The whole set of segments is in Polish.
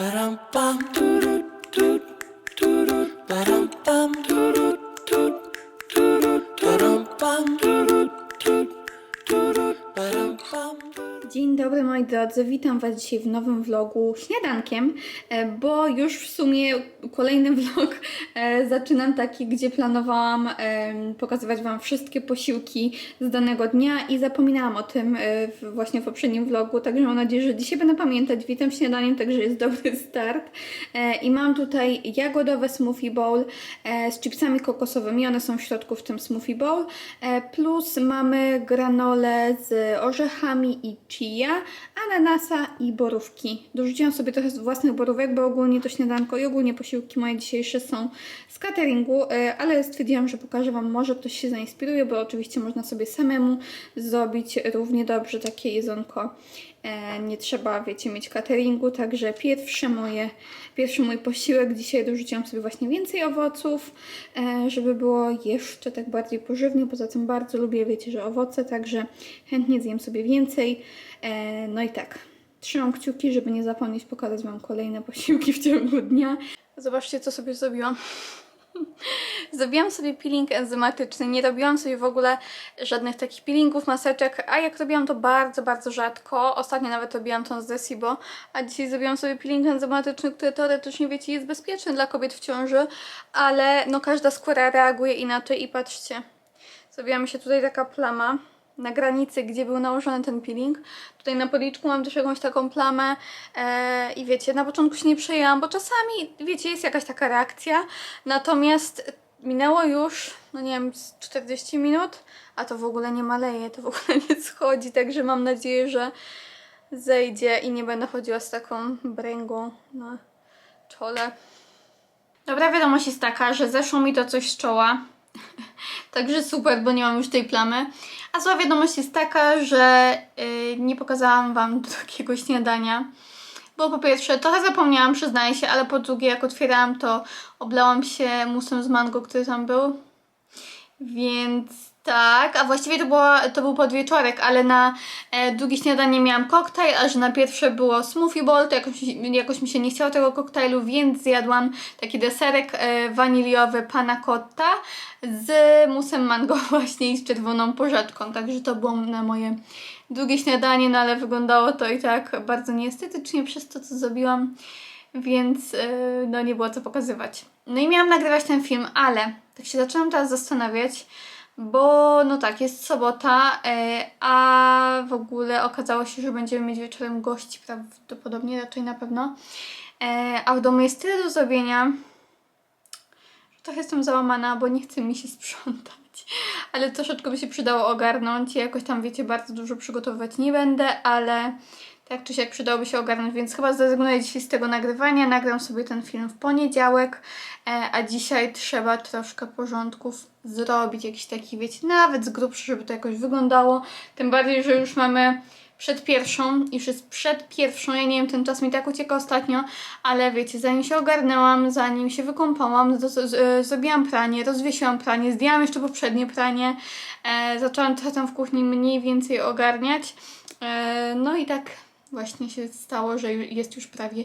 Ba-dum-bum. Dzień dobry moi drodzy, witam Was dzisiaj w nowym vlogu śniadankiem, e, bo już w sumie kolejny vlog e, zaczynam taki, gdzie planowałam pokazywać Wam wszystkie posiłki z danego dnia i zapominałam o tym e, właśnie w poprzednim vlogu, także mam nadzieję, że dzisiaj będę pamiętać. Witam śniadaniem, także jest dobry start. I mam tutaj jagodowe smoothie bowl z chipsami kokosowymi, one są w środku w tym smoothie bowl, plus mamy granole z orzechami i chia, ananasa i borówki. Dorzuciłam sobie trochę z własnych borówek, bo ogólnie to śniadanko i ogólnie posiłki moje dzisiejsze są z cateringu, e, ale stwierdziłam, że pokażę Wam, może ktoś się zainspiruje, bo oczywiście można sobie samemu zrobić równie dobrze takie jedzonko. E, Nie trzeba, wiecie, mieć cateringu, także pierwsze moje, pierwszy mój posiłek dzisiaj dorzuciłam sobie właśnie więcej owoców, e, żeby było jeszcze tak bardziej pożywnie. Poza tym bardzo lubię, wiecie, że owoce, także chętnie zjem sobie więcej. E, No i tak, trzymam kciuki, żeby nie zapomnieć pokazać Wam kolejne posiłki w ciągu dnia. Zobaczcie, co sobie zrobiłam. Zrobiłam sobie peeling enzymatyczny, nie robiłam sobie w ogóle żadnych takich peelingów, maseczek, a jak robiłam to bardzo, bardzo rzadko. Ostatnio nawet robiłam to z Desibo, a dzisiaj zrobiłam sobie peeling enzymatyczny, który teoretycznie, wiecie, jest bezpieczny dla kobiet w ciąży, ale no każda skóra reaguje inaczej i patrzcie, zrobiła mi się tutaj taka plama na granicy, gdzie był nałożony ten peeling. Tutaj na policzku mam też jakąś taką plamę e, i wiecie, na początku się nie przejęłam, bo czasami, wiecie, jest jakaś taka reakcja, natomiast minęło już, no nie wiem, z 40 minut, a to w ogóle nie maleje, to w ogóle nie schodzi, także mam nadzieję, że zejdzie i nie będę chodziła z taką bręgą na czole. Dobra wiadomość jest taka, że zeszło mi to coś z czoła. Także super, bo nie mam już tej plamy. A zła wiadomość jest taka, że yy, nie pokazałam Wam takiego śniadania. Bo po pierwsze, trochę zapomniałam, przyznaję się, ale po drugie, jak otwierałam, to oblałam się musem z mango, który tam był. Więc tak, a właściwie to, była, to był podwieczorek, ale na e, drugie śniadanie miałam koktajl, a że na pierwsze było smoothie bowl, to jakoś, jakoś mi się nie chciało tego koktajlu, więc zjadłam taki deserek e, waniliowy panna cotta z musem mango właśnie i z czerwoną porzeczką, także to było na moje drugie śniadanie, no ale wyglądało to i tak bardzo nieestetycznie przez to, co zrobiłam więc yy, no nie było co pokazywać. No i miałam nagrywać ten film, ale tak się zaczęłam teraz zastanawiać, bo no tak, jest sobota, yy, a w ogóle okazało się, że będziemy mieć wieczorem gości, prawdopodobnie, raczej na pewno, yy, a w domu jest tyle do zrobienia, że trochę jestem załamana, bo nie chce mi się sprzątać. Ale troszeczkę by się przydało ogarnąć. Ja jakoś tam, wiecie, bardzo dużo przygotowywać nie będę, ale tak czy siak przydałoby się ogarnąć, więc chyba zrezygnuję dzisiaj z tego nagrywania. Nagram sobie ten film w poniedziałek, e, a dzisiaj trzeba troszkę porządków zrobić, jakiś taki, wiecie, nawet z grubszy, żeby to jakoś wyglądało. Tym bardziej, że już mamy przed pierwszą, już jest przed pierwszą, ja nie wiem, ten czas mi tak ucieka ostatnio, ale wiecie, zanim się ogarnęłam, zanim się wykąpałam, zrobiłam pranie, rozwiesiłam pranie, zdjęłam jeszcze poprzednie pranie, e, zaczęłam trochę tam w kuchni mniej więcej ogarniać, e, no i tak właśnie się stało, że jest już prawie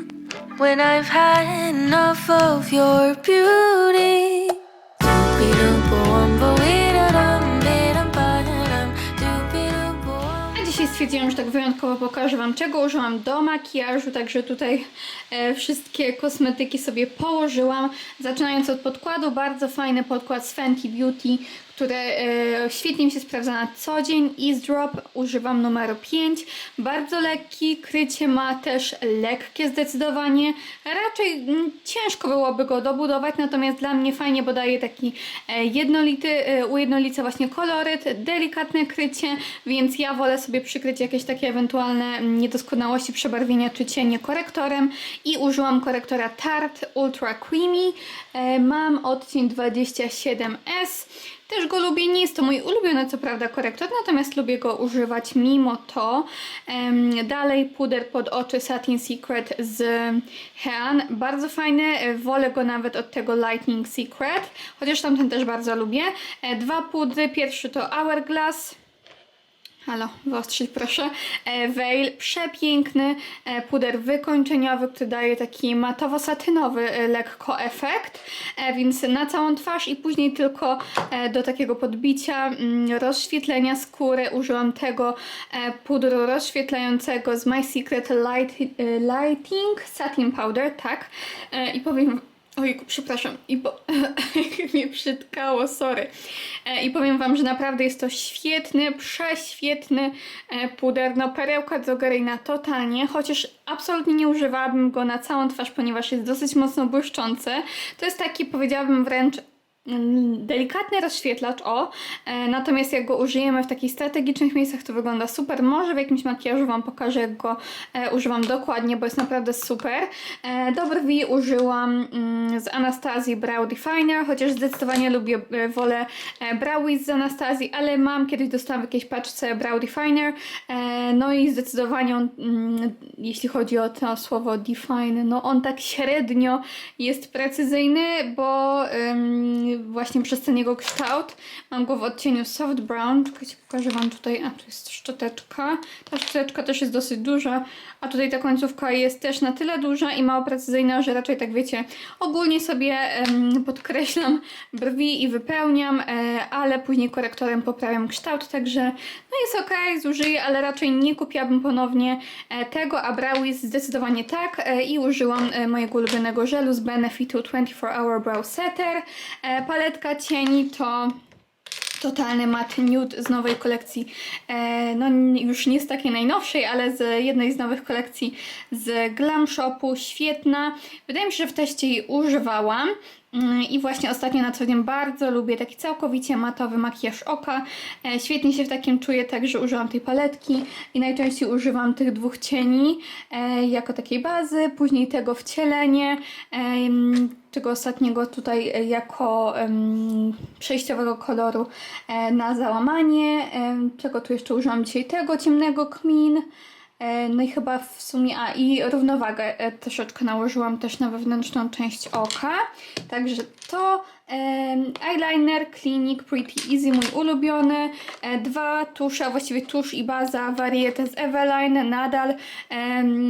when I've had enough of your beauty. A dzisiaj stwierdziłam, że tak wyjątkowo pokażę Wam, czego użyłam do makijażu, także tutaj e, wszystkie kosmetyki sobie położyłam. Zaczynając od podkładu, bardzo fajny podkład z Fenty Beauty, które e, świetnie mi się sprawdza na co dzień. Ease Drop używam numeru 5. Bardzo lekki, krycie ma też lekkie zdecydowanie. Raczej mm, ciężko byłoby go dobudować, natomiast dla mnie fajnie, bo daje taki e, jednolity, e, ujednolica właśnie koloryt, delikatne krycie, więc ja wolę sobie przykryć jakieś takie ewentualne mm, niedoskonałości przebarwienia czy cienie korektorem i użyłam korektora Tarte Ultra Creamy. Mam odcień 27S. Też go lubię, nie jest to mój ulubiony co prawda korektor, natomiast lubię go używać mimo to. Dalej puder pod oczy Satin Secret z Hean, bardzo fajny, e, wolę go nawet od tego Lightning Secret, chociaż tamten też bardzo lubię. E, Dwa pudry, pierwszy to Hourglass, Halo, wyostrzyć proszę. Veil, przepiękny e, puder wykończeniowy, który daje taki matowo-satynowy e, lekko efekt, e, więc na całą twarz i później tylko do takiego podbicia, mm, rozświetlenia skóry użyłam tego pudru rozświetlającego z My Secret Light, Lighting Satin Powder, tak. I powiem Ojku, przepraszam, i bo mnie przytkało, sorry. E, I powiem Wam, że naprawdę jest to świetny, prześwietny e, puder. No, perełka drogeryjna totalnie, chociaż absolutnie nie używałabym go na całą twarz, ponieważ jest dosyć mocno błyszczący. To jest taki, powiedziałabym wręcz delikatny rozświetlacz, o, e, natomiast jak go użyjemy w takich strategicznych miejscach, to wygląda super. Może w jakimś makijażu Wam pokażę, jak go e, używam dokładnie, bo jest naprawdę super. E, do brwi użyłam mm, z Anastazji Brow Definer, chociaż zdecydowanie lubię, wolę Brow z Anastazji, ale mam, kiedyś dostałam w jakiejś paczce Brow Definer, no i zdecydowanie on, mm, jeśli chodzi o to słowo define, no on tak średnio jest precyzyjny, bo właśnie przez ten jego kształt mam go w odcieniu soft brown, czekajcie, pokażę Wam tutaj, a tu jest szczoteczka, ta szczoteczka też jest dosyć duża, a tutaj ta końcówka jest też na tyle duża i mało precyzyjna, że raczej tak wiecie, ogólnie sobie em, podkreślam brwi i wypełniam, e, ale później korektorem poprawiam kształt, także no jest ok, zużyję, ale raczej nie kupiłabym ponownie e, tego, a Browies zdecydowanie tak e, i użyłam e, mojego ulubionego żelu z Benefitu 24 Hour Brow Setter. E, paletka cieni to totalny matte nude z nowej kolekcji, e, no już nie z takiej najnowszej, ale z jednej z nowych kolekcji z Glam Shopu, świetna. Wydaje mi się, że w teście jej używałam. Mm, I właśnie ostatnio na co dzień bardzo lubię taki całkowicie matowy makijaż oka. E, świetnie się w takim czuję, także używam tej paletki i najczęściej używam tych dwóch cieni e, jako takiej bazy, później tego wcielenie, e, tego ostatniego tutaj e, jako przejściowego koloru e, na załamanie. Czego tu jeszcze użyłam dzisiaj? Tego ciemnego kmin. E, No i chyba w sumie, a i równowagę e, troszeczkę nałożyłam też na wewnętrzną część oka. Także to eyeliner Clinique Pretty Easy, mój ulubiony. E, Dwa tusze, a właściwie tusz i baza Variety z Eveline. Nadal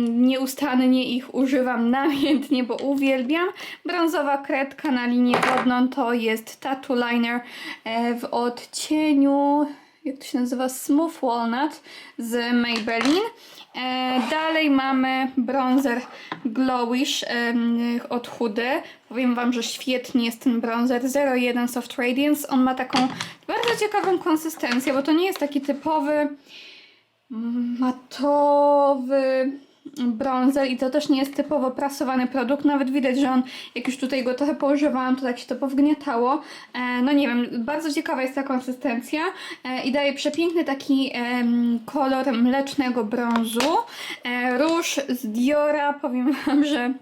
nieustannie ich używam namiętnie, bo uwielbiam. Brązowa kredka na linię wodną to jest Tattoo Liner w odcieniu jak to się nazywa, Smooth Walnut z Maybelline. E, dalej mamy bronzer Glowish od Hudy. Powiem Wam, że świetnie jest ten bronzer 01 Soft Radiance. On ma taką bardzo ciekawą konsystencję, bo to nie jest taki typowy matowy bronzer i to też nie jest typowo prasowany produkt. Nawet widać, że on, jak już tutaj go trochę położywałam, to tak się to powgniatało. E, no nie wiem, bardzo ciekawa jest ta konsystencja e, i daje przepiękny taki em, kolor mlecznego brązu. E, róż z Diora, powiem Wam, że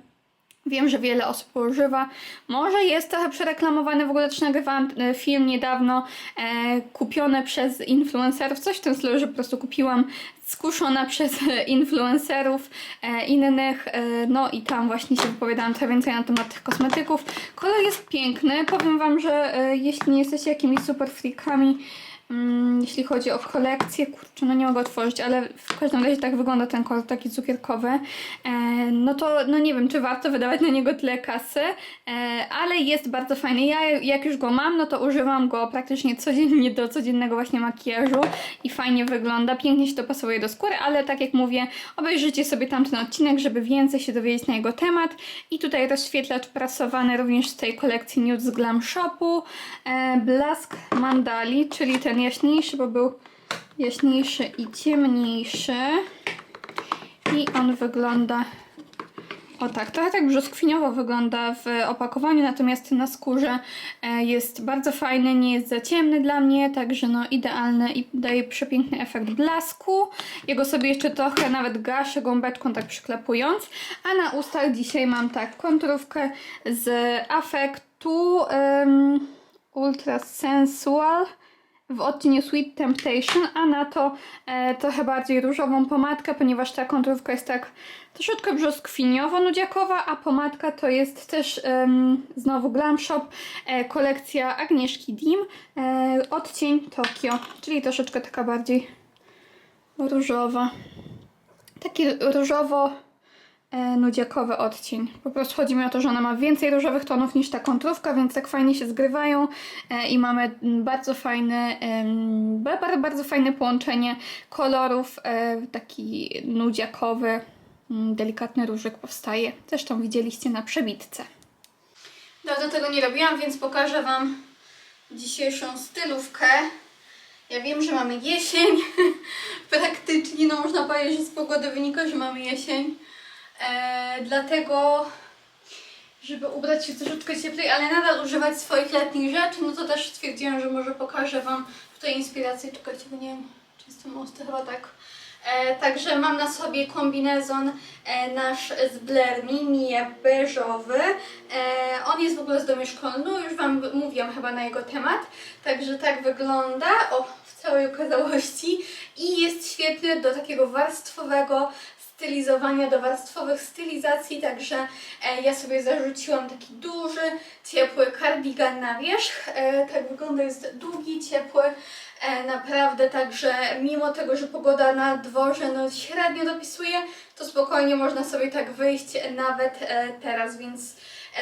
Wiem, że wiele osób używa. Może jest trochę przereklamowany, w ogóle też nagrywałam e, film niedawno e, kupione przez influencerów, coś w tym stylu, że po prostu kupiłam skuszona przez influencerów e, innych, e, no i tam właśnie się wypowiadałam trochę więcej na temat tych kosmetyków. Kolor jest piękny, powiem Wam, że e, jeśli nie jesteście jakimiś super freakami, Mm, jeśli chodzi o kolekcję, kurczę, no nie mogę otworzyć, ale w każdym razie tak wygląda ten kolor taki cukierkowy. E, no to, no nie wiem, czy warto wydawać na niego tyle kasy, e, ale jest bardzo fajny. Ja jak już go mam, no to używam go praktycznie codziennie do codziennego właśnie makijażu i fajnie wygląda, pięknie się to pasuje do skóry, ale tak jak mówię, obejrzyjcie sobie tamten odcinek, żeby więcej się dowiedzieć na jego temat. I tutaj rozświetlacz prasowany również z tej kolekcji Nude z Glam Shopu, e, Blask Mandali, czyli ten jaśniejszy, bo był jaśniejszy i ciemniejszy. I on wygląda o tak, trochę tak brzoskwiniowo wygląda w opakowaniu, natomiast na skórze e, jest bardzo fajny, nie jest za ciemny dla mnie, także no idealny i daje przepiękny efekt blasku. Jego sobie jeszcze trochę nawet gaszę gąbeczką tak przyklepując, a na ustach dzisiaj mam tak konturówkę z afektu um, Ultra Sensual w odcieniu Sweet Temptation, a na to e, trochę bardziej różową pomadkę, ponieważ ta konturówka jest tak troszeczkę brzoskwiniowo-nudziakowa, a pomadka to jest też znowu Glam Shop, e, kolekcja Agnieszki Dim, e, odcień Tokio, czyli troszeczkę taka bardziej różowa. Taki różowo e, nudziakowy odcień. Po prostu chodzi mi o to, że ona ma więcej różowych tonów niż ta kontrówka, więc tak fajnie się zgrywają e, i mamy bardzo fajne, ba- bardzo, fajne połączenie kolorów, e, taki nudziakowy, mm, delikatny różek powstaje. Zresztą widzieliście na przebitce. Dawno tego nie robiłam, więc pokażę Wam dzisiejszą stylówkę. Ja wiem, że mamy jesień. Praktycznie, no można powiedzieć, że z pogody wynika, że mamy jesień. E, dlatego, żeby ubrać się troszeczkę cieplej, ale nadal używać swoich letnich rzeczy, no to też stwierdziłam, że może pokażę Wam tutaj inspirację. Czekajcie, bo nie wiem, czy jestem ostry, chyba tak. E, także mam na sobie kombinezon e, nasz z Blair Mini beżowy. E, on jest w ogóle z domieszkolnu, już Wam mówiłam chyba na jego temat. Także tak wygląda o, w całej okazałości i jest świetny do takiego warstwowego stylizowania, do warstwowych stylizacji, także e, ja sobie zarzuciłam taki duży, ciepły kardigan na wierzch. E, tak wygląda, jest długi, ciepły, e, naprawdę, także mimo tego, że pogoda na dworze no, średnio dopisuje, to spokojnie można sobie tak wyjść nawet teraz, więc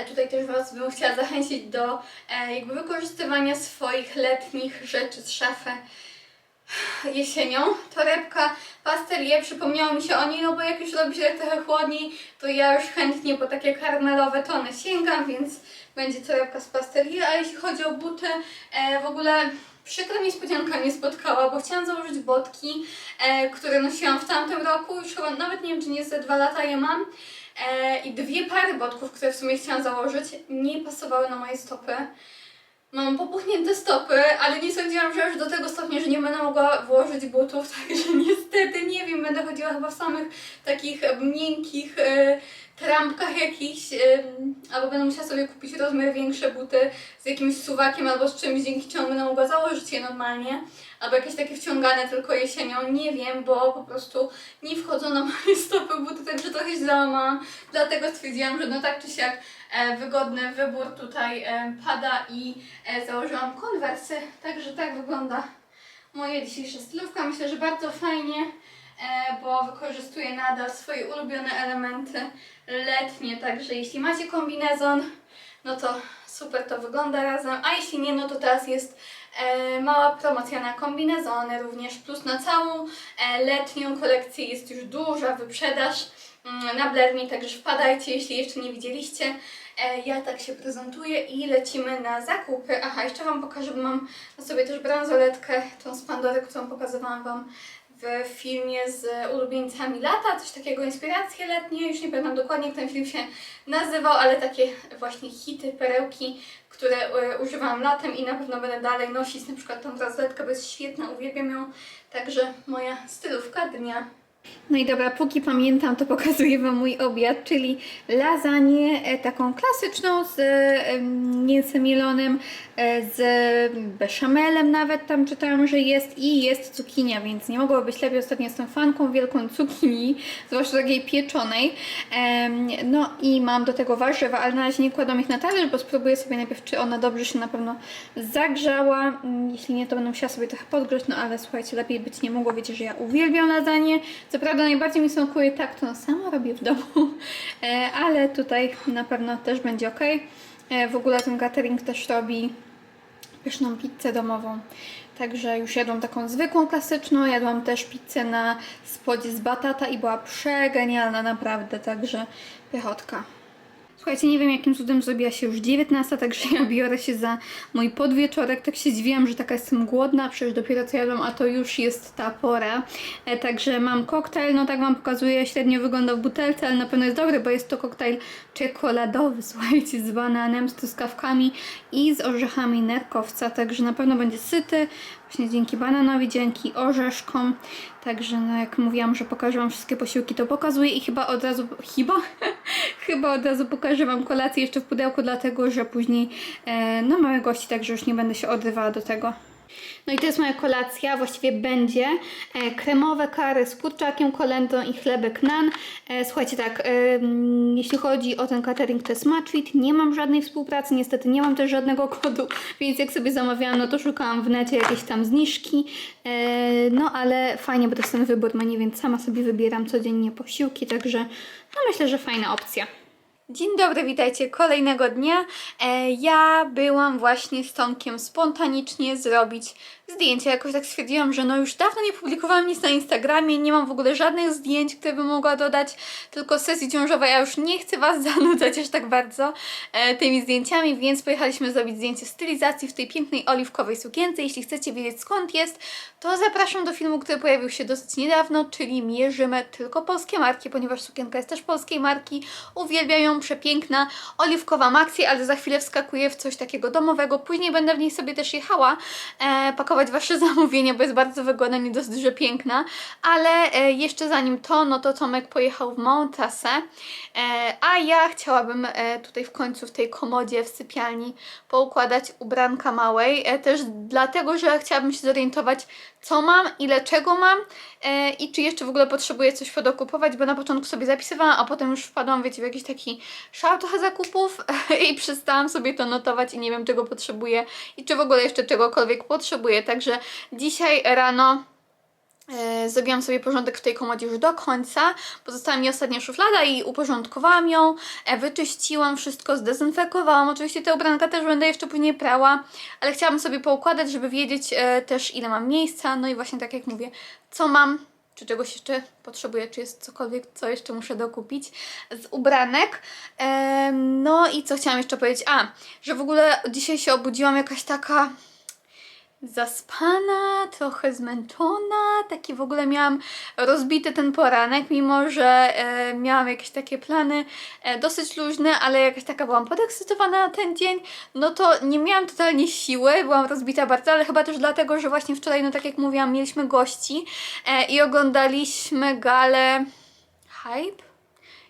tutaj też Was bym chciała zachęcić do jakby wykorzystywania swoich letnich rzeczy z szafy jesienią. Torebka pastelie, przypomniało mi się o niej, no bo jak już robi się trochę chłodniej, to ja już chętnie po takie karmelowe tony sięgam, więc będzie torebka z pastelie. A jeśli chodzi o buty, e, w ogóle przykra niespodzianka mnie spotkała, bo chciałam założyć botki, e, które nosiłam w tamtym roku, już chyba nawet nie wiem, czy nie ze dwa lata je mam. E, I dwie pary botków, które w sumie chciałam założyć, nie pasowały na moje stopy. Mam popuchnięte stopy, ale nie sądziłam, że aż do tego stopnia, że nie będę mogła włożyć butów, także niestety nie wiem, będę chodziła chyba w samych takich miękkich e, trampkach jakichś, albo będę musiała sobie kupić rozmiar większe buty z jakimś suwakiem albo z czymś, dzięki czemu będę mogła założyć je normalnie, albo jakieś takie wciągane tylko jesienią, nie wiem, bo po prostu nie wchodzą na moje stopy buty, także trochę się załamałam, dlatego stwierdziłam, że no tak czy siak e, wygodny wybór tutaj e, pada i e, założyłam konwersy, także tak wygląda moja dzisiejsza stylówka. Myślę, że bardzo fajnie, bo wykorzystuję nadal swoje ulubione elementy letnie, także jeśli macie kombinezon, no to super to wygląda razem, a jeśli nie, no to teraz jest e, mała promocja na kombinezony również, plus na całą e, letnią kolekcję jest już duża wyprzedaż mm, na Blermi, także wpadajcie, jeśli jeszcze nie widzieliście. E, Ja tak się prezentuję i lecimy na zakupy. Aha, jeszcze Wam pokażę, bo mam na sobie też bransoletkę, tą z Pandory, którą pokazywałam Wam w filmie z ulubieńcami lata, coś takiego, inspiracje letnie, już nie pamiętam dokładnie jak ten film się nazywał, ale takie właśnie hity, perełki, które e, używałam latem i na pewno będę dalej nosić, na przykład tą bransoletkę, bo jest świetna, uwielbiam ją, także moja stylówka dnia. No i dobra, póki pamiętam, to pokazuję Wam mój obiad, czyli lasagne e, taką klasyczną z e, mięsem mielonym, e, z beszamelem nawet tam czytałam, że jest i jest cukinia, więc nie mogło być lepiej. Ostatnio jestem fanką wielką cukinii, zwłaszcza takiej pieczonej. No i mam do tego warzywa, ale na razie nie kładam ich na talerz, bo spróbuję sobie najpierw, czy ona dobrze się na pewno zagrzała. Mm, Jeśli nie, to będę musiała sobie trochę podgrzać, no ale słuchajcie, lepiej być nie mogło. Wiecie, że ja uwielbiam lasagne. Co prawda najbardziej mi smakuje tak, to na samo robię w domu, E, ale tutaj na pewno też będzie ok. W ogóle ten catering też robi pyszną pizzę domową. Także już jadłam taką zwykłą, klasyczną, jadłam też pizzę na spodzie z batata i była przegenialna naprawdę, także pychotka. Słuchajcie, nie wiem jakim cudem zrobiła się już 19, także ja biorę się za mój podwieczorek. Tak się dziwiłam, że taka jestem głodna, przecież dopiero co jadłam, a to już jest ta pora. E, także mam koktajl, no tak Wam pokazuję, średnio wygląda w butelce, ale na pewno jest dobry, bo jest to koktajl czekoladowy, słuchajcie, z bananem, z truskawkami i z orzechami nerkowca, także na pewno będzie syty, właśnie dzięki bananowi, dzięki orzeszkom. Także no jak mówiłam, że pokażę Wam wszystkie posiłki, to pokazuję i chyba od razu, chyba, chyba od razu pokażę Wam kolację jeszcze w pudełku, dlatego że później e, no mamy gości, także już nie będę się odrywała do tego. No i to jest moja kolacja, właściwie będzie e, kremowe kary z kurczakiem, kolendą i chlebek nan. E, słuchajcie tak, e, mm, jeśli chodzi o ten catering to jest Matchfit, nie mam żadnej współpracy, niestety nie mam też żadnego kodu, więc jak sobie zamawiałam, no to szukałam w necie jakiejś tam zniżki, e, no ale fajnie, bo to jest ten wybór menu, więc sama sobie wybieram codziennie posiłki, także no myślę, że fajna opcja. Dzień dobry, witajcie kolejnego dnia. E, ja byłam właśnie z Tomkiem spontanicznie zrobić zdjęcia. Jakoś tak stwierdziłam, że no już dawno nie publikowałam nic na Instagramie, nie mam w ogóle żadnych zdjęć, które bym mogła dodać, tylko sesji ciążowej. Ja już nie chcę Was zanudzać aż tak bardzo e, tymi zdjęciami, więc pojechaliśmy zrobić zdjęcie stylizacji w tej pięknej oliwkowej sukience. Jeśli chcecie wiedzieć skąd jest, to zapraszam do filmu, który pojawił się dosyć niedawno, czyli mierzymy tylko polskie marki, ponieważ sukienka jest też polskiej marki. Uwielbiam ją, przepiękna, oliwkowa maxi, ale za chwilę wskakuję w coś takiego domowego. Później będę w niej sobie też jechała, e, Wasze zamówienia, bo jest bardzo wygodna i dosyć, że piękna. Ale e, jeszcze zanim to, no to Tomek pojechał w trasę, e, a ja chciałabym e, tutaj w końcu w tej komodzie w sypialni poukładać ubranka małej, też dlatego, że chciałabym się zorientować, co mam, ile czego mam i czy jeszcze w ogóle potrzebuję coś podokupować, bo na początku sobie zapisywałam, a potem już wpadłam, wiecie, w jakiś taki szał trochę zakupów i przestałam sobie to notować i nie wiem czego potrzebuję i czy w ogóle jeszcze czegokolwiek potrzebuję, także dzisiaj rano E, Zrobiłam sobie porządek w tej komodzie już do końca. Pozostała mi ostatnia szuflada i uporządkowałam ją, e, wyczyściłam wszystko, zdezynfekowałam. Oczywiście te ubranka też będę jeszcze później prała, ale chciałam sobie poukładać, żeby wiedzieć e, też ile mam miejsca. No i właśnie tak jak mówię, co mam, czy czegoś jeszcze potrzebuję, czy jest cokolwiek, co jeszcze muszę dokupić z ubranek. No i co chciałam jeszcze powiedzieć? A, że w ogóle dzisiaj się obudziłam jakaś taka zaspana, trochę zmęczona, taki w ogóle miałam rozbity ten poranek, mimo że e, miałam jakieś takie plany e, dosyć luźne, ale jakaś taka byłam podekscytowana na ten dzień, no to nie miałam totalnie siły, byłam rozbita bardzo, ale chyba też dlatego, że właśnie wczoraj, no tak jak mówiłam, mieliśmy gości e, i oglądaliśmy galę Hype?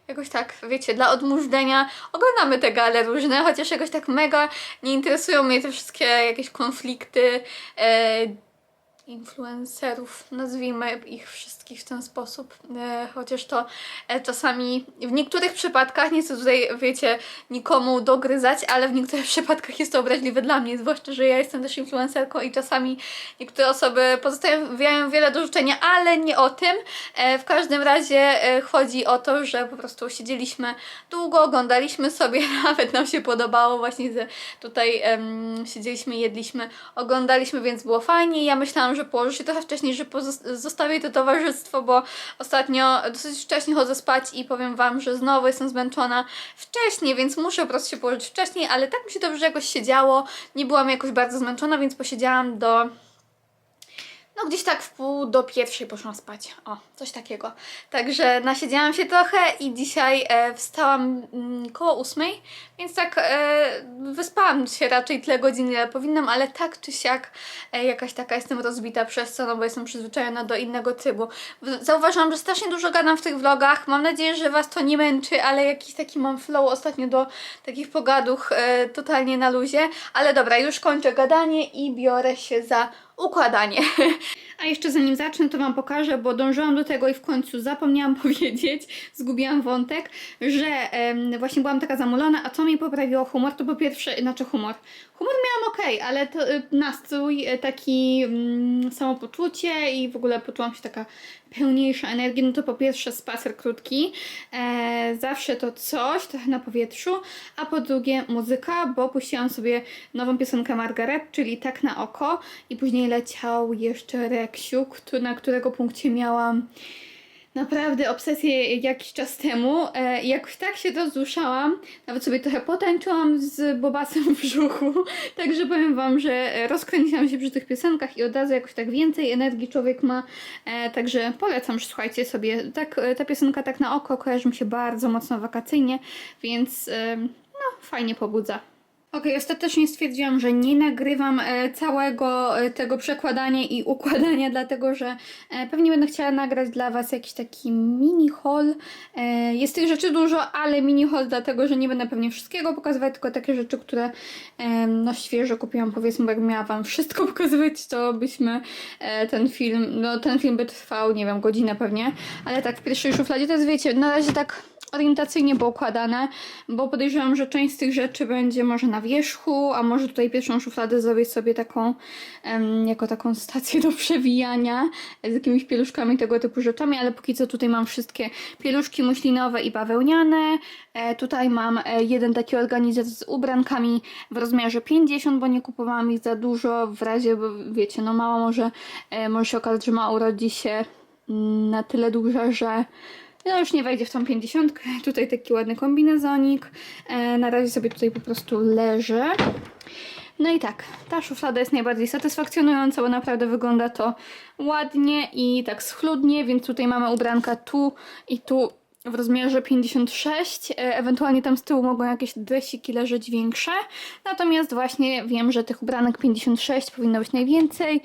Jakoś tak, wiecie, dla odmurzenia oglądamy te gale różne, chociaż jakoś tak mega nie interesują mnie te wszystkie jakieś konflikty e, influencerów, nazwijmy ich wszystkich w ten sposób, e, chociaż to e, czasami w niektórych przypadkach, nie chcę tutaj, wiecie, nikomu dogryzać, ale w niektórych przypadkach jest to obraźliwe dla mnie, zwłaszcza, że ja jestem też influencerką i czasami niektóre osoby pozostawiają wiele do życzenia, ale nie o tym. E, w każdym razie chodzi o to, że po prostu siedzieliśmy długo, oglądaliśmy sobie, nawet nam się podobało, właśnie że tutaj em, siedzieliśmy, jedliśmy, oglądaliśmy, więc było fajnie. Ja myślałam, że położę się trochę wcześniej, że zostawię to towarzystwo, bo ostatnio dosyć wcześnie chodzę spać i powiem Wam, że znowu jestem zmęczona wcześniej, więc muszę po prostu się położyć wcześniej, ale tak mi się dobrze jakoś siedziało, nie byłam jakoś bardzo zmęczona, więc posiedziałam do no gdzieś tak w pół do pierwszej poszłam spać. O, coś takiego. Także nasiedziałam się trochę i dzisiaj e, wstałam mm, koło ósmej, więc tak e, wyspałam się raczej tyle godzin, ile powinnam, ale tak czy siak e, jakaś taka jestem rozbita przez to, no bo jestem przyzwyczajona do innego trybu. Zauważyłam, że strasznie dużo gadam w tych vlogach. Mam nadzieję, że Was to nie męczy, ale jakiś taki mam flow ostatnio do takich pogaduch e, totalnie na luzie. Ale dobra, już kończę gadanie i biorę się za układanie. A jeszcze zanim zacznę, to Wam pokażę, bo dążyłam do tego i w końcu zapomniałam powiedzieć, zgubiłam wątek, że em, właśnie byłam taka zamulona, a co mi poprawiło humor, to po pierwsze, znaczy humor. Humor miałam ok, ale to y, nastrój, y, taki mm, samopoczucie i w ogóle poczułam się taka pełniejsza energii, no to po pierwsze spacer krótki, e, zawsze to coś, trochę na powietrzu, a po drugie muzyka, bo puściłam sobie nową piosenkę Margaret, czyli Tak na oko. I później leciał jeszcze Reksiu, na którego punkcie miałam naprawdę obsesję jakiś czas temu. E, i jakoś tak się rozruszałam, nawet sobie trochę potańczyłam z Bobasem w brzuchu, także powiem Wam, że rozkręciłam się przy tych piosenkach i od razu jakoś tak więcej energii człowiek ma, e, także polecam, że słuchajcie sobie. Tak, e, ta piosenka tak na oko kojarzy mi się bardzo mocno wakacyjnie, więc no, fajnie pobudza. Okej, ostatecznie stwierdziłam, że nie nagrywam e, całego e, tego przekładania i układania, dlatego że e, pewnie będę chciała nagrać dla Was jakiś taki mini haul. Jest tych rzeczy dużo, ale mini haul, dlatego że nie będę pewnie wszystkiego pokazywać, tylko takie rzeczy, które no świeżo kupiłam. Powiedzmy, bo jak miała Wam wszystko pokazywać, to byśmy ten film, no ten film by trwał, nie wiem, godzinę pewnie, ale tak w pierwszej szufladzie to jest, wiecie, na razie tak orientacyjnie poukładane, bo podejrzewam, że część z tych rzeczy będzie może na wierzchu, a może tutaj pierwszą szufladę zrobię sobie taką, jako taką stację do przewijania z jakimiś pieluszkami, tego typu rzeczami, ale póki co tutaj mam wszystkie pieluszki muślinowe i bawełniane. E, tutaj mam e, jeden taki organizer z ubrankami w rozmiarze 50, bo nie kupowałam ich za dużo, w razie, bo wiecie, no mała może, e, może się okazać, że ma urodzi się mm, na tyle duża, że no już nie wejdzie w tą 50. Tutaj taki ładny kombinezonik. E, na razie sobie tutaj po prostu leży. No i tak, ta szuflada jest najbardziej satysfakcjonująca, bo naprawdę wygląda to ładnie i tak schludnie, więc tutaj mamy ubranka tu i tu w rozmiarze 56, e, ewentualnie tam z tyłu mogą jakieś dresiki leżeć większe, natomiast właśnie wiem, że tych ubranek 56 powinno być najwięcej,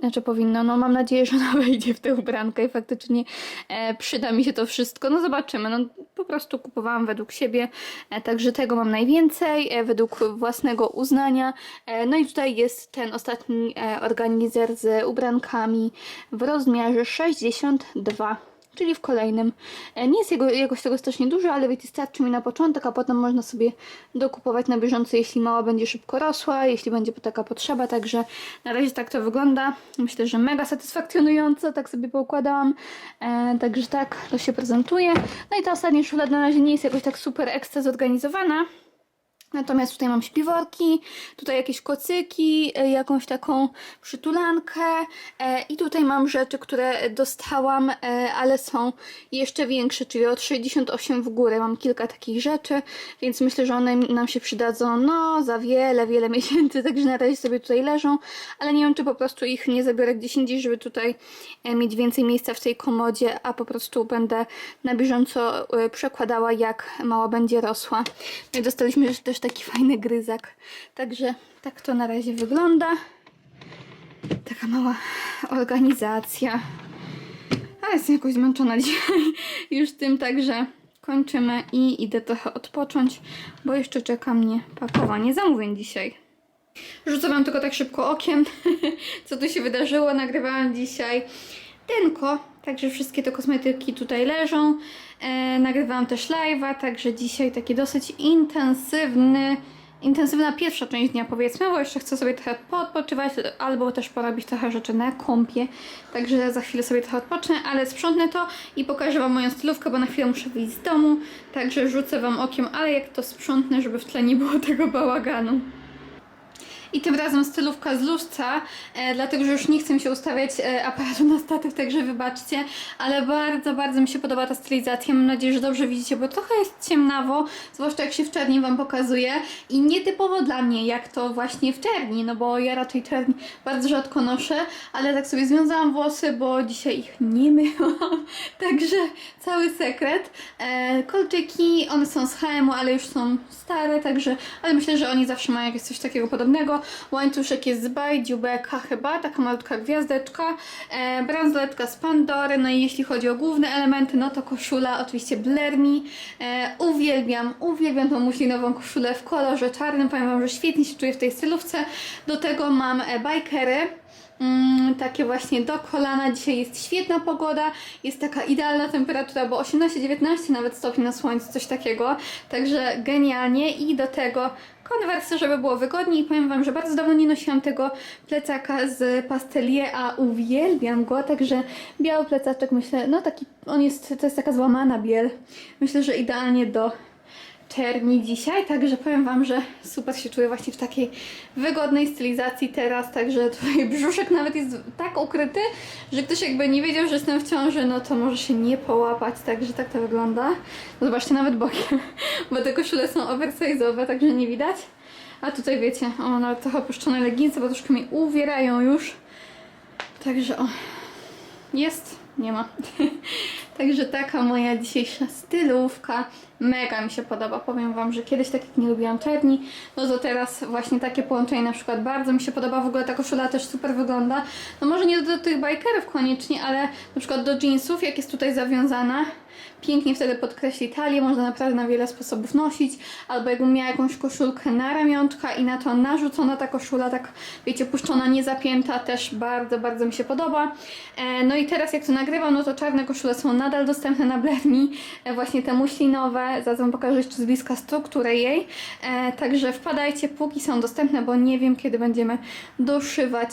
znaczy powinno, no mam nadzieję, że ona wejdzie w tę ubrankę i faktycznie e, przyda mi się to wszystko, no zobaczymy, no po prostu kupowałam według siebie, e, także tego mam najwięcej, e, według własnego uznania, e, no i tutaj jest ten ostatni e, organizer z ubrankami w rozmiarze 62 czyli w kolejnym. E, Nie jest jego, jakoś tego strasznie dużo, ale wiecie, starczy mi na początek, a potem można sobie dokupować na bieżąco, jeśli mała będzie szybko rosła, jeśli będzie taka potrzeba, także na razie tak to wygląda. Myślę, że mega satysfakcjonująco, tak sobie poukładałam, e, także tak to się prezentuje. No i ta ostatnia szuflada na razie nie jest jakoś tak super ekstra zorganizowana. Natomiast tutaj mam śpiworki, tutaj jakieś kocyki, e, jakąś taką przytulankę e, i tutaj mam rzeczy, które dostałam, e, ale są jeszcze większe, czyli od 68 w górę. Mam kilka takich rzeczy, więc myślę, że one nam się przydadzą no za wiele, wiele miesięcy, także na razie sobie tutaj leżą, ale nie wiem, czy po prostu ich nie zabiorę gdzieś indziej, żeby tutaj mieć więcej miejsca w tej komodzie, a po prostu będę na bieżąco przekładała, jak mała będzie rosła. No i dostaliśmy już też taki fajny gryzak, także tak to na razie wygląda. Taka mała organizacja. Ale jestem jakoś zmęczona dzisiaj już tym, także kończymy i idę trochę odpocząć, bo jeszcze czeka mnie pakowanie zamówień dzisiaj. Rzucę Wam tylko tak szybko okiem, co tu się wydarzyło. Nagrywałam dzisiaj denko, także wszystkie te kosmetyki tutaj leżą. E, nagrywałam też live'a, także dzisiaj taki dosyć intensywny, intensywna pierwsza część dnia powiedzmy, bo jeszcze chcę sobie trochę poodpoczywać albo też porobić trochę rzeczy na kąpie, także za chwilę sobie trochę odpocznę, ale sprzątnę to i pokażę Wam moją stylówkę, bo na chwilę muszę wyjść z domu, także rzucę Wam okiem, ale jak to sprzątnę, żeby w tle nie było tego bałaganu. I tym razem stylówka z lustra, e, dlatego że już nie chcę się ustawiać e, aparatu na statyw, także wybaczcie, ale bardzo, bardzo mi się podoba ta stylizacja. Mam nadzieję, że dobrze widzicie, bo trochę jest ciemnawo, zwłaszcza jak się w czerni Wam pokazuje i nietypowo dla mnie, jak to właśnie w czerni, no bo ja raczej czerni bardzo rzadko noszę, ale tak sobie związałam włosy, bo dzisiaj ich nie myłam, także cały sekret. E, kolczyki, one są z H&M, ale już są stare, także, ale myślę, że oni zawsze mają jakieś coś takiego podobnego. Łańcuszek jest z Bajdubeka chyba, taka malutka gwiazdeczka, e, bransoletka z Pandory, no i jeśli chodzi o główne elementy, no to koszula oczywiście Blair Me. E, uwielbiam, uwielbiam tą muślinową koszulę w kolorze czarnym, powiem Wam, że świetnie się czuję w tej stylówce. Do tego mam e, bikery, Mm, takie właśnie do kolana. Dzisiaj jest świetna pogoda, jest taka idealna temperatura, bo 18-19 nawet stopni na słońcu, coś takiego. Także genialnie i do tego konwersy, żeby było wygodniej. Powiem Wam, że bardzo dawno nie nosiłam tego plecaka z Pastelier, a uwielbiam go, także biały plecaczek, myślę, no taki, on jest, to jest taka złamana biel. Myślę, że idealnie do czerni dzisiaj, także powiem Wam, że super się czuję właśnie w takiej wygodnej stylizacji teraz, także tutaj brzuszek nawet jest tak ukryty, że ktoś jakby nie wiedział, że jestem w ciąży, no to może się nie połapać, także tak to wygląda. No zobaczcie, nawet bokiem, bo te koszule są oversize'owe, także nie widać. A tutaj wiecie, o nawet trochę opuszczone leginsy, bo troszkę mi uwierają już. Także o, jest, nie ma. Także taka moja dzisiejsza stylówka. Mega mi się podoba. Powiem Wam, że kiedyś tak jak nie lubiłam czerni, no to teraz właśnie takie połączenie na przykład bardzo mi się podoba. W ogóle ta koszula też super wygląda. No może nie do tych bikerów koniecznie, ale na przykład do jeansów, jak jest tutaj zawiązana. Pięknie wtedy podkreśli talię, można naprawdę na wiele sposobów nosić. Albo jakbym miała jakąś koszulkę na ramionczka i na to narzucona ta koszula, tak wiecie, puszczona, nie zapięta, też bardzo, bardzo mi się podoba. E, no i teraz jak to nagrywam, no to czarne koszule są nadal dostępne na Blermi, e, właśnie te muślinowe, zaraz wam pokażę jeszcze z bliska strukturę jej. E, także wpadajcie, póki są dostępne, bo nie wiem kiedy będziemy doszywać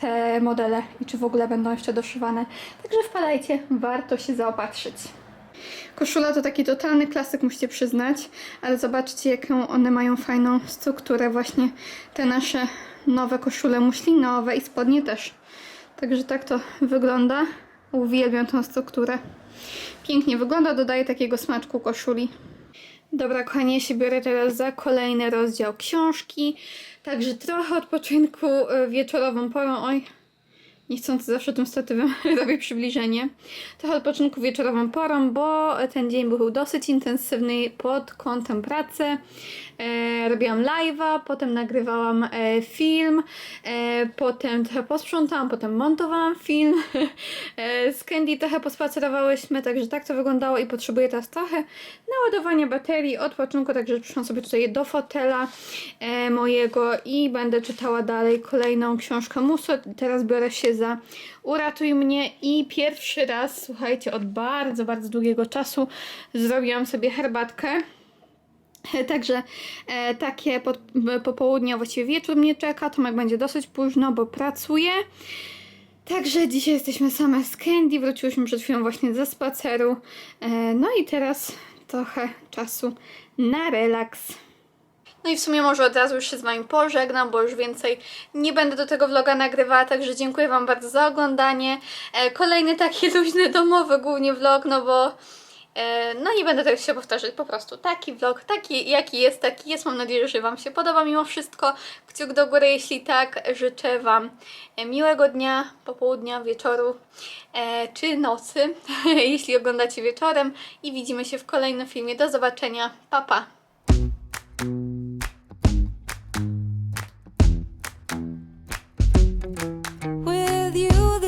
te modele i czy w ogóle będą jeszcze doszywane. Także wpadajcie, warto się zaopatrzyć. Koszula to taki totalny klasyk, musicie przyznać, ale zobaczcie, jaką one mają fajną strukturę, właśnie te nasze nowe koszule muślinowe i spodnie też. Także tak to wygląda. Uwielbiam tą strukturę. Pięknie wygląda, dodaje takiego smaczku koszuli. Dobra, kochani, ja się biorę teraz za kolejny rozdział książki. Także trochę odpoczynku y, wieczorową porą. Oj, niechcący zawsze tym statywem robię przybliżenie. Trochę odpoczynku wieczorową porą, bo ten dzień był dosyć intensywny pod kątem pracy. E, robiłam live'a, potem nagrywałam e, film, e, potem trochę posprzątałam, potem montowałam film. E, z Candy trochę pospacerowałyśmy, także tak to wyglądało i potrzebuję teraz trochę naładowania baterii, odpoczynku, także przyszłam sobie tutaj do fotela e, mojego i będę czytała dalej kolejną książkę Muso. Teraz biorę się za Uratuj mnie i pierwszy raz, słuchajcie, od bardzo, bardzo długiego czasu zrobiłam sobie herbatkę. Także e, takie pod, popołudnie, właściwie wieczór mnie czeka. Tomek będzie dosyć późno, bo pracuje. Także dzisiaj jesteśmy same z Candy. Wróciłyśmy przed chwilą właśnie ze spaceru. E, no i teraz trochę czasu na relaks. No i w sumie może od razu już się z Wami pożegnam, bo już więcej nie będę do tego vloga nagrywała, także dziękuję Wam bardzo za oglądanie. E, kolejny taki luźny, domowy głównie vlog, no bo e, no nie będę tego się powtarzać, po prostu taki vlog, taki jaki jest, taki jest. Mam nadzieję, że Wam się podoba mimo wszystko. Kciuk do góry, jeśli tak. Życzę Wam e, miłego dnia, popołudnia, wieczoru czy nocy, jeśli oglądacie wieczorem i widzimy się w kolejnym filmie. Do zobaczenia, pa pa!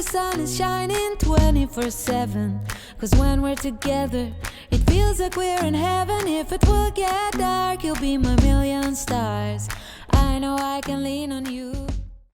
The sun is shining 24 7. Cause when we're together, it feels like we're in heaven. If it will get dark, you'll be my million stars. I know I can lean on you.